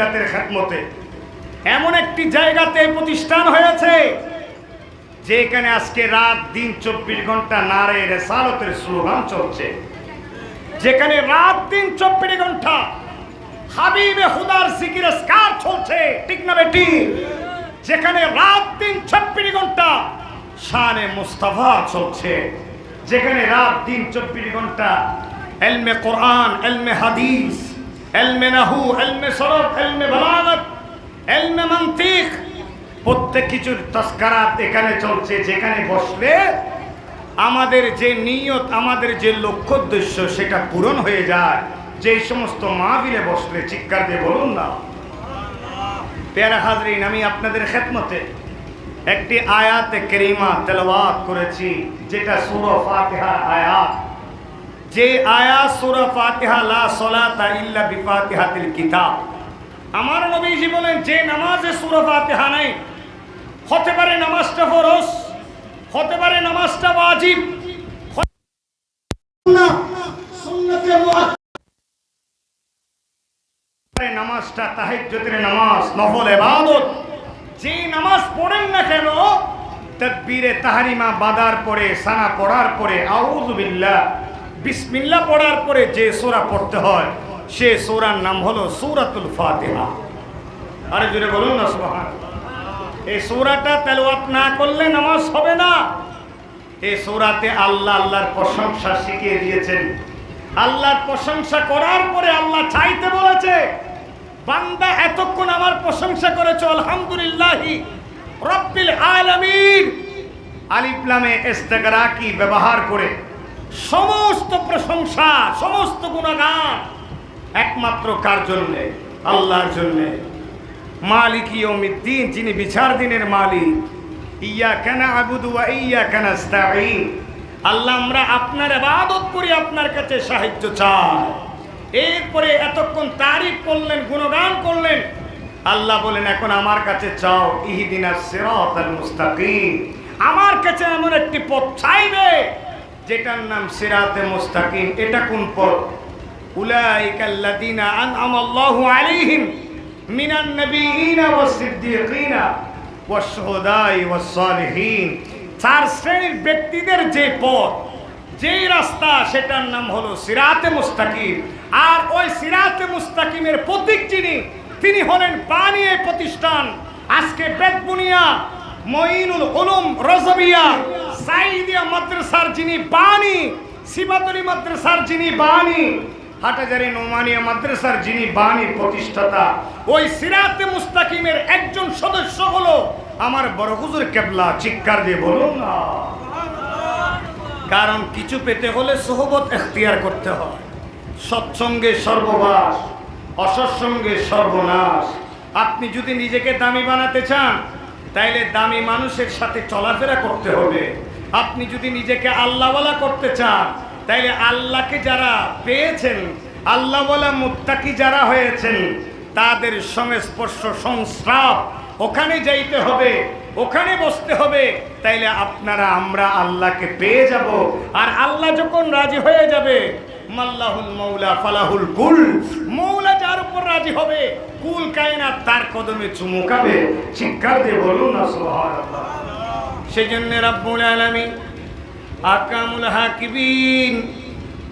মিল্লাতের খেদমতে। এমন একটি জায়গাতে প্রতিষ্ঠান হয়েছে, যেখানে আজকে রাত দিন চব্বিশ ঘণ্টা নারে রেসালতের স্লোগান চলছে। যেখানে রাত দিন চব্বিশ ঘণ্টা হাবিবে হুদার জিকির স্কার চলছে, ঠিক না বেটি? যেখানে রাত দিন চব্বিশ ঘণ্টা শানে মুস্তাফা চলছে। যেখানে রাত দিন চব্বিশ ঘণ্টা এলমে কোরআন, এলমে হাদিস এলমে নাহু, এলমে সরফ এলমে বালাগত, এলমে মান্তিক। প্রত্যেক কিছুর তস্কারাত এখানে চলছে, যেখানে বসলে আমাদের যে নিয়ত, আমাদের যে লক্ষ্য উদ্দেশ্য, সেটা পূরণ হয়ে যায়। যে সমস্ত মাহবিলে বসলে, চিৎকার দিয়ে বলুন না। পেয়ারা হাজরিন, আমি আপনাদের খেদমতে একটি আয়াতে কেরিমা তেলাওয়াত করেছি, যেটা সুর ফাতিহার আয়াত। যে আয়া সুর ফাতিহা, লা সলাতা ইল্লা বিফাতিহাতিল কিতাব। আমার নবীজি বলেন যে নামাজে সুর ফাতিহা নাই, হতে পারে নামাজটা ফরজ, হতে পারে নামাজটা ওয়াজিব নামাজটা তাহাজ্জুদের নামাজ, নফল ইবাদত। যে নামাজ পড়েন না কেন, তাকবীরে তাহরিমা বাদার পরে, সানা পড়ার পরে, আউযু বিল্লাহ বিসমিল্লাহ পড়ার পরে যে সোরা পড়তে হয়, সে সোরার নাম হলো সূরাতুল ফাতিহা। আরে জুড়ে বলুন না, সুবহানাল্লাহ। এই সূরাটা তেলাওয়াত না করলে নামাজ হবে না। এই সূরাতে আল্লাহ আল্লাহর প্রশংসা শিখিয়ে দিয়েছেন। আল্লাহর প্রশংসা করার পরে আল্লাহ চাইতে বলেছে, বান্দা এতক্ষণ আমার প্রশংসা করেছ, আলহামদুলিল্লাহি রব্বিল আলামিন। আলিফলামে ইস্তেগরাকি ব্যবহার করে সমস্ত প্রশংসা, সমস্ত গুণগান একমাত্র কার জন্যে? আল্লাহর জন্যে। মালিক ইয়মিদ্দিন যিনি বিচার দিনের মালিক। ইয়া কেন আবুদু ইয়া কেন আল্লাহ, আমরা আপনার আবাদত করি, আপনার কাছে সাহায্য চাই। এরপরে এতক্ষণ তারিফ করলেন, গুণগান করলেন। আল্লাহ বলেন, এখন আমার কাছে চাও ইহিদিনা সিরাতাল মুস্তাকিম। আমার কাছে এমন একটি পথ চাইবে যেটার নাম সিরাতে মুস্তাকিম, এটা কোন পথ? উলাইকাল্লাযিনা আনআমাল্লাহু আলাইহিম মিনান নবিয়িনা ওয়াস সিদ্দিকিনা ওয়াস শুহাদাই ওয়াস সালিহিন। চার শ্রেণির ব্যক্তিদের যে পথ, যেই রাস্তা, সেটার নাম হলো সিরাতে মুস্তাকিম। আর ওই সিরাতে মুস্তাকিমের প্রতীক যিনি, তিনি হলেন বানিয়ে প্রতিষ্ঠান। আজকে বেদবুনিয়া, মঈনুল উলুম রজবিয়া সাইদিয়া মাদ্রাসার যিনি বাণী সিবাতরি মাদ্রাসার যিনি বাণী, হাটাজারি নোমানিয়া মাদ্রাসার যিনি বাণী প্রতিষ্ঠাতা, ওই সিরাতে মুস্তাকিমের একজন সদস্য হলো আমার বড় হুজুর কেবলা, চিৎকার দিয়ে বলুন কারণ কিছু পেতে হলে সোহবত এখতিয়ার করতে হয়। সৎসঙ্গে সর্ববাস, অসৎসঙ্গে সর্বনাশ। আপনি যদি নিজেকে দামি বানাতে চান, তাইলে দামি মানুষের সাথে চলাফেরা করতে হবে। আপনি যদি নিজেকে আল্লাহওয়ালা করতে চান, তাইলে আল্লাহকে যারা পেয়েছেন, আল্লাহওয়ালা মুত্তাকি যারা হয়েছেন, তাদের সংস্পর্শ, সংস্রাব ওখানে যাইতে হবে, ওখানে বসতে হবে, তাইলে আপনারা, আমরা আল্লাহকে পেয়ে যাব। আর আল্লাহ যখন রাজি হয়ে যাবে, মাল্লাহুল মৌলা ফালাহুল কুল মৌলা যার উপর রাজি হবে, কুল কায়নাত তার কদমে চুমুকাবে চিৎকার দিয়ে বলুন না সেজন্য রাব্বুল আলামিন আকামুল হাকিবিন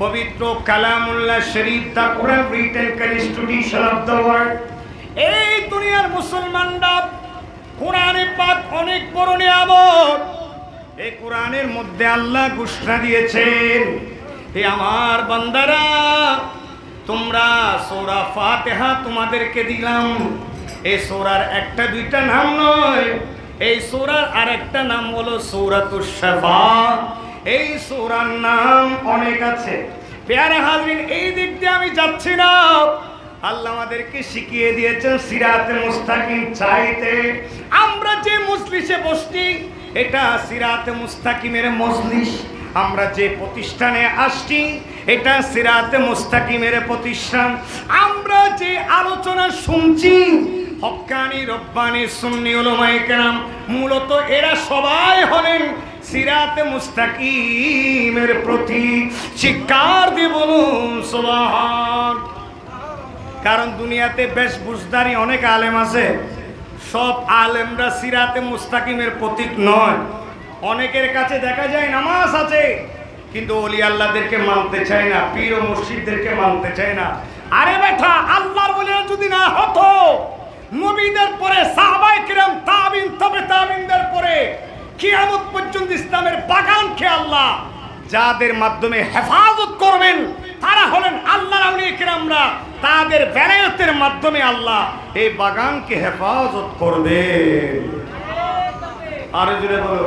পবিত্র কালামুল্লাহ শরীফ the Quran written constitution of এই দুনিয়ার মুসলমানরা কোরআনে পাক অনেক বড় নিয়ামত। এই কোরআনের মধ্যে আল্লাহ ঘোষণা দিয়েছেন, হে আমার বান্দারা, তোমরা সোরা ফাতেহা তোমাদেরকে দিলাম। এই সোরার একটা দুইটা নাম নয় এই সৌরার আরেকটা নাম হলো সৌরাতুর শাফা এই সৌরার নাম অনেক আছে। পেয়ারা হাজরিন, এই দিক দিয়ে আমি যাচ্ছি না। আল্লাহ আমাদেরকে শিখিয়ে দিয়েছেন সিরাতে মুস্তাকিম চাইতে। আমরা যে মজলিসে বসছি, এটা সিরাতে মুস্তাকিমের মজলিস। আমরা যে প্রতিষ্ঠানে আসছি, এটা সিরাতে মুস্তাকিমের প্রতিষ্ঠান। আমরা যে আলোচনা শুনছি হক্কানি রব্বানি সুন্নি উলামায়ে কেরাম। মূলত এরা সবাই হলেন সিরাতে মুস্তাকিমের প্রতি। শিকার দিয়ে বলুন, সুবহান। কারণ দুনিয়াতে বেশ বুঝদারি অনেক আলেম আছে। সব আলেমরা সিরাতে মুস্তাকিমের প্রতীক নয়। অনেকের কাছে দেখা যায় নামাজ আছে, কিন্তু অলি আল্লাহদেরকে মানতে চায় না, পীর ও মুর্শিদদেরকে মানতে চায় না। আরে বেটা, আল্লাহর বলে যদি না হতো নবীদের পরে সাহাবাই কিরাম, তাবিন, তবে তাবিনদের পরে, কিয়ামত পর্যন্ত ইসলামের বাগানকে আল্লাহ? যাদের মাধ্যমে হেফাজত করবেন, তারা হলেন আল্লাহর আউলিয়া কিরামরা। তাদের বেলায়তের মাধ্যমে আল্লাহ এই বাগানকে হেফাজত করবে আরও জুড়ে বলো।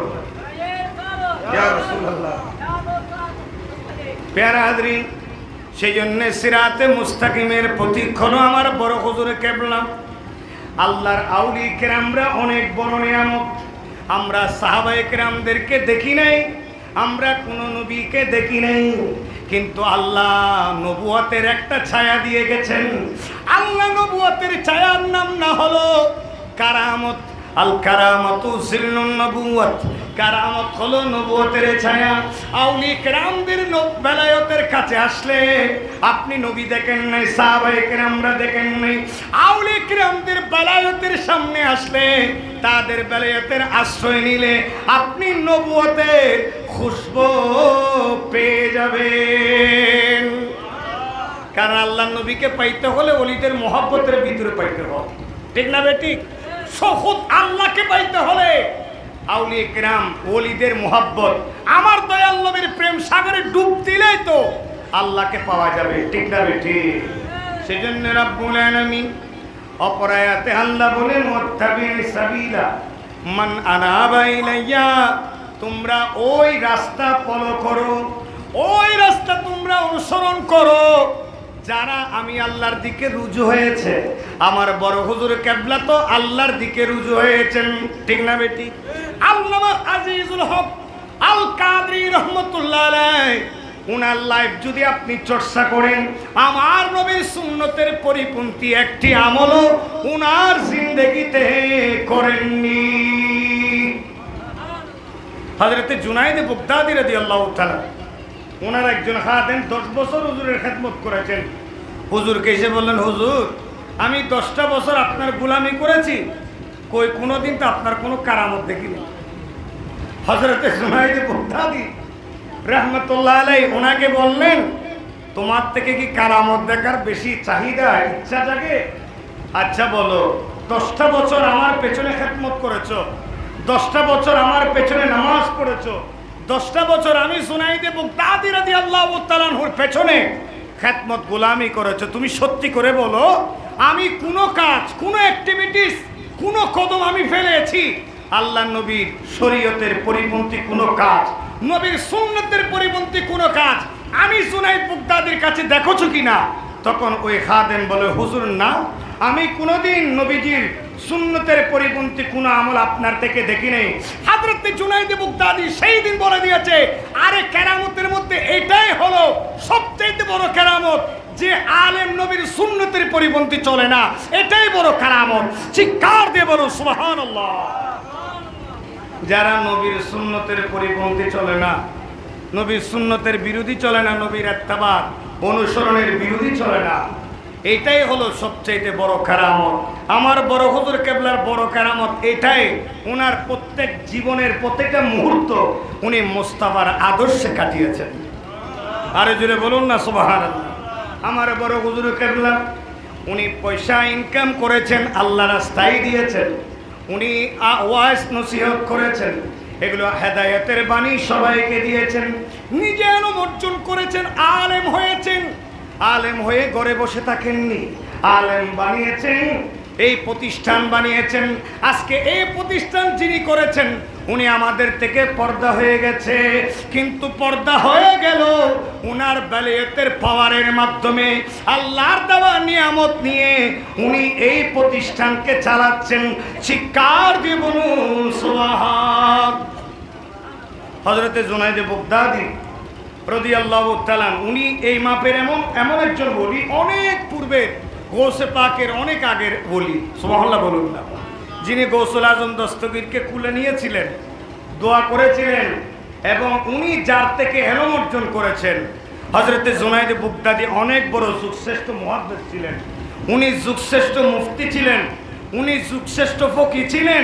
সেই জন্য সিরাতে মুস্তাকিমের প্রতীক আমার বড় হুজুরে কেবলাম। আল্লাহর আউলি কেরামরা অনেক বড় নিয়ামক আমরা সাহাবায় কেরামদেরকে দেখি নাই, আমরা কোনো নবীকে দেখি নাই। কিন্তু আল্লাহ নবুয়াতের একটা ছায়া দিয়ে গেছেন। আল্লাহ নবুয়াতের ছায়ার নাম না হলো কারামত। আল কারামত কারামত হলো নবুয়তের ছায়া। আউলি কেরামদের বেলায়তের কাছে আসলে আপনি নবী দেখেন নাই, সাহাবায়ে কেরামরা দেখেন নাই। আউলি কেরামদের বেলায়তের সামনে আসলে তাদের বেলায়তের আশ্রয় নিলে আপনি নবুয়তের খুশবু পেয়ে যাবেন। কারণ আল্লাহ নবীকে পাইতে হলে অলিদের মহব্বতের ভিতরে পাইতে হবে। ঠিক না বেটি সখুদ আল্লাহকে পাইতে হলে আউলিয়ে কিরাম, ওলিদের মোহাব্বত। আমার দয়াল নবীর প্রেম সাগরে ডুব দিলেই তো আল্লাহকে পাওয়া যাবে, ঠিক না বেটি সেজন্য রাব্বুল আলামিন অপরায়াতে আল্লাহ বলে সাবিলা, মান আনাবা তোমরা ওই রাস্তা ফলো করো, ওই রাস্তা তোমরা অনুসরণ করো। যারা আমি আল্লাহর দিকে রুজু হয়েছে, আমার বড় হুজুর কেবলা তো আল্লাহর দিকে রুজু হয়েছেন। ঠিক না বেটি? আল্লামা আজিজুল হক আল কাদরি রহমতুল্লাহ আলাইহি, উনার লাইফ যদি আপনি চর্চা করেন, আমার নবীর সুন্নতের পরিপন্থী একটি আমলও উনার জিন্দগিতে করেননি। হজরতে জুনাইদে বুগদাদি রাদি আল্লাহ তালা ওনার একজন খাদেন দশ বছর হুজুরের খেদমত করেছেন। হুজুরকে এসে বললেন, হুজুর, আমি দশটা বছর আপনার গুলামি করেছি, কই কোনো দিন তো আপনার কোনো কারামত দেখিনি। হজরতে রহমতুল্লাহ আলাই ওনাকে বললেন, তোমার থেকে কি কারামত দেখার বেশি চাহিদা, ইচ্ছা জাগে? আচ্ছা বলো, দশটা বছর আমার পেছনে খেদমত করেছ, দশটা বছর আমার পেছনে নামাজ পড়েছো দশটা বছর আমি শুনাই দেব দাদি রাদি আল্লাহ তালানহুর পেছনে খ্যাতমত গোলামি করেছ। তুমি সত্যি করে বলো, আমি কোনো কাজ, কোনো অ্যাক্টিভিটিস কোনো কদম আমি ফেলেছি। আল্লাহ নবীর শরীয়তের পরিপন্থী কোনো কাজ, নবীর সুন্নতের পরিপন্থী কোনো কাজ আমি সুনাই বুকদাদের কাছে দেখোছো কি না তখন ওই খাদেন বলে, হুজুর, না, আমি কোনোদিন নবীজির সুন্নতের পরিপন্থী কোনো আমল আপনার থেকে দেখি নেই। হাজরতে জুনাইদে বুকদাদি সেই দিন বলে দিয়েছে, আরে কেরামতের মধ্যে এটাই হলো সবচেয়ে বড় কেরামত, যে আলেম নবীর সুন্নতের পরিপন্থী চলে না। এটাই বড় কারামত। চিৎকার দিয়ে বলো সুবহানাল্লাহ। যারা নবীর সুন্নতের পরিপন্থী চলে না, নবীর সুন্নতের বিরোধী চলে না, নবীর এত্তাবাদ, অনুসরণের বিরোধী চলে না। এটাই হলো সবচেয়ে বড় কারামত। আমার বড় হুজুর কেবলার বড় কারামত এটাই। ওনার প্রত্যেক জীবনের প্রত্যেকটা মুহূর্ত উনি মোস্তাফার আদর্শে কাটিয়েছেন। আরে জুড়ে বলুন না সোবাহার আমার বড় হুজুর কেবলা, উনি পয়সা ইনকাম করেছেন, আল্লাহ রাস্তায় দিয়েছেন। উনি ওয়াইস নসিহত করেছেন। এগুলো হেদায়তের বাণী সবাইকে দিয়েছেন। নিজে অনুমোচন করেছেন, আলেম হয়েছেন। আলেম হয়ে ঘরে বসে থাকেননি। আলেম বানিয়েছেন, এই প্রতিষ্ঠান বানিয়েছেন। আজকে এই প্রতিষ্ঠান যিনি করেছেন, উনি আমাদের থেকে পর্দা হয়ে গেছে। কিন্তু পর্দা হয়ে গেল উনার বেলিয়তের পাওয়ারের মাধ্যমে। আল্লাহর দেওয়া নিয়ামত নিয়ে উনি এই প্রতিষ্ঠানকে চালাচ্ছেন। শিক্ষার সোহাগ হজরতে জোনাইদে বুগদাদি রদি আল্লাহ তালান উনি এই মাপের এমন এমন একজন বলি, অনেক পূর্বের গৌসে পাকের, অনেক আগের বলি সোমাহল্লা বলুন না। যিনি গৌসুল আজম দস্তগীরকে কুলে নিয়েছিলেন, দোয়া করেছিলেন, এবং উনি যার থেকে এলম অর্জন করেছেন হজরতে জোনাইদে বুগদাদি অনেক বড় সুশ্রেষ্ঠ মহাদ্দেশ ছিলেন। উনি যুগশ্রেষ্ঠ মুফতি ছিলেন, উনি যুগশ্রেষ্ঠ ফকি ছিলেন,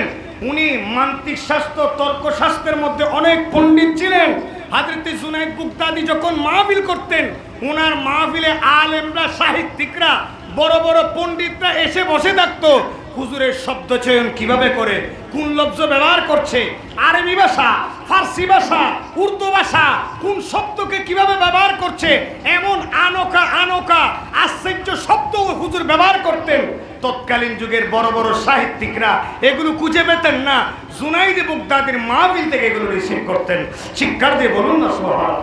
উনি মান্ত্রিক শাস্ত্র তর্কশাস্ত্রের মধ্যে অনেক পণ্ডিত ছিলেন হাজরতে জুনাইদ বুগদাদি যখন মাহফিল করতেন ওনার মাহফিলে আলেমরা, সাহিত্যিকরা, বড় বড় পণ্ডিতরা এসে বসে থাকতো। হুজুরের শব্দ চয়ন কীভাবে করে? কোন লব্জ ব্যবহার করছে? আরবি ভাষা, ফার্সি ভাষা, উর্দু ভাষা, কোন শব্দকে কীভাবে ব্যবহার করছে? এমন আনোকা আনোকা, আশ্চর্য শব্দ হুজুর ব্যবহার করতেন। তৎকালীন যুগের বড় বড় সাহিত্যিকরা এগুলো খুঁজে পেতেন না। জুনাইদি বুগদাদের মাহফিল থেকে এগুলো রিসিভ করতেন। শিক্ষার দিয়ে বলুন না সোহার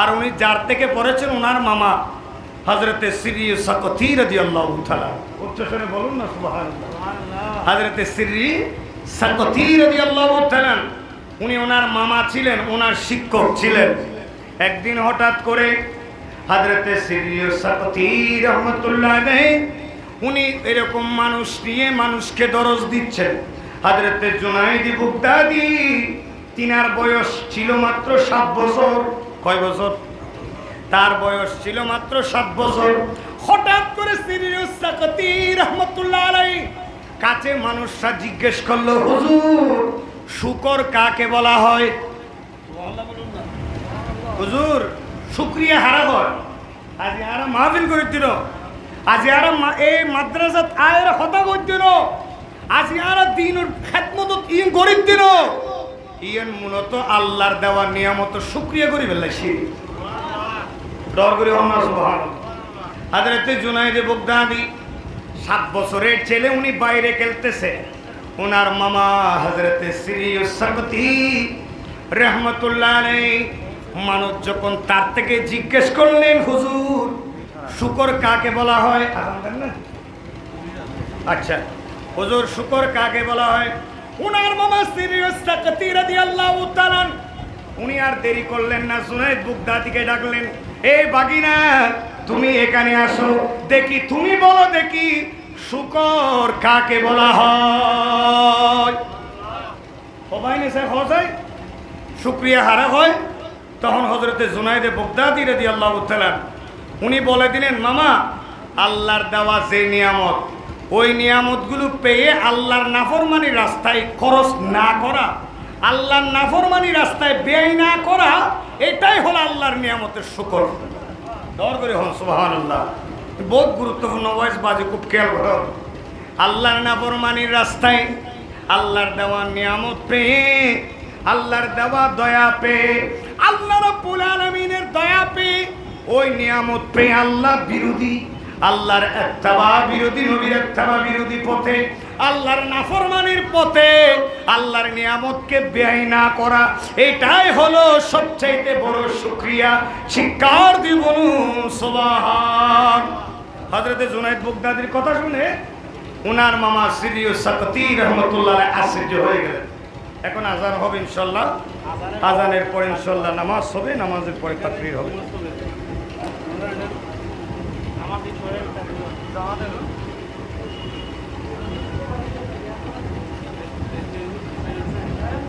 আর উনি যার থেকে পড়েছেন ওনার মামা হজরতে শ্রী সকথি রদি আল্লাহ উচ্চ স্বরে বলুন না সুবহান হজরতে শ্রী সকথি রদি আল্লাহ উনি ওনার মামা ছিলেন ওনার শিক্ষক ছিলেন। একদিন হঠাৎ করে হজরতে শ্রী সকথি রহমতুল্লাহ উনি এরকম মানুষ নিয়ে মানুষকে দরজ দিচ্ছেন। হজরতে জুনাইদি বুগদাদি তিনার বয়স ছিল মাত্র সাত বছর। কয় বছর? তার বয়স ছিল মাত্র সাত বছর। হঠাৎ করে আলাই কাছে মানুষরা জিজ্ঞেস করল, হুজুর, শুকর কাকে বলা হয়? হুজুর, শুক্রিয়া হারা হয়। আজ আরা মাহফিল করে দিল। আজ আরা এই মাদ্রাসাত আয়ের হতা করে দিল আজ আরা দিনের খেদমত ইন গরিব দিল ইয়েন মূলত আল্লাহর দেওয়া নিয়ামত শুক্রিয়া করি বেলাইছি সাত বছরের ছেলে উনি বাইরে খেলতেছে। মামা শ্রী মানুষ যখন তার থেকে জিজ্ঞেস করলেন, হুজুর শুকর কাকে বলা হয়? আচ্ছা হুজুর, শুকর কাকে বলা হয়? উনার মামা তাআলা উনি আর দেরি করলেন না, জুনাইদ বুগদাদিকে ডাকলেন এই বাগিনা, তুমি এখানে আসো, দেখি, তুমি বলো দেখি, শুকর কাকে বলা হয়? সবাই নেছে হয় শুক্রিয়া হারা হয়? তখন হজরতে জুনাইদে বগদাদি রাদি আল্লাহ উনি বলে দিলেন, মামা, আল্লাহর দেওয়া যে নিয়ামত, ওই নিয়ামতগুলো পেয়ে আল্লাহর নাফরমানি রাস্তায় খরচ না করা, আল্লাহর নাফরমানি রাস্তায় ব্যয় না করা, এটাই হলো আল্লাহর নিয়ামতের শুকর দর করে হন সুবাহান আল্লাহ বহুত গুরুত্বপূর্ণ বয়স বাজে, খুব খেয়াল আল্লাহর নাফরমানির রাস্তায় আল্লাহর দেওয়া নিয়ামত পেয়ে, আল্লাহর দেওয়া দয়া পেয়ে, আল্লাহ রব্বুল আলমিনের দয়া পেয়ে ওই নিয়ামত পেয়ে আল্লাহ বিরোধী, আল্লাহর একতাবা বিরোধী, নবীর একতাবা বিরোধী পথে, আল্লাহর নাফরমানির পথে, আল্লাহর নিয়ামতকে ব্যয় না করা, এটাই হলো সবচাইতে বড় শুক্রিয়া, শিক্ষার দিব সোবাহান। হজরতে জুনাইদ বুগদাদির কথা শুনে উনার মামা সিরিয় সাকতি রহমতুল্লাহ আশ্চর্য হয়ে গেলেন। এখন আজান হবে ইনশাল্লাহ আজানের পরে ইনশাল্লাহ নামাজ হবে, নামাজের পরে তাকরির হবে। আমাদের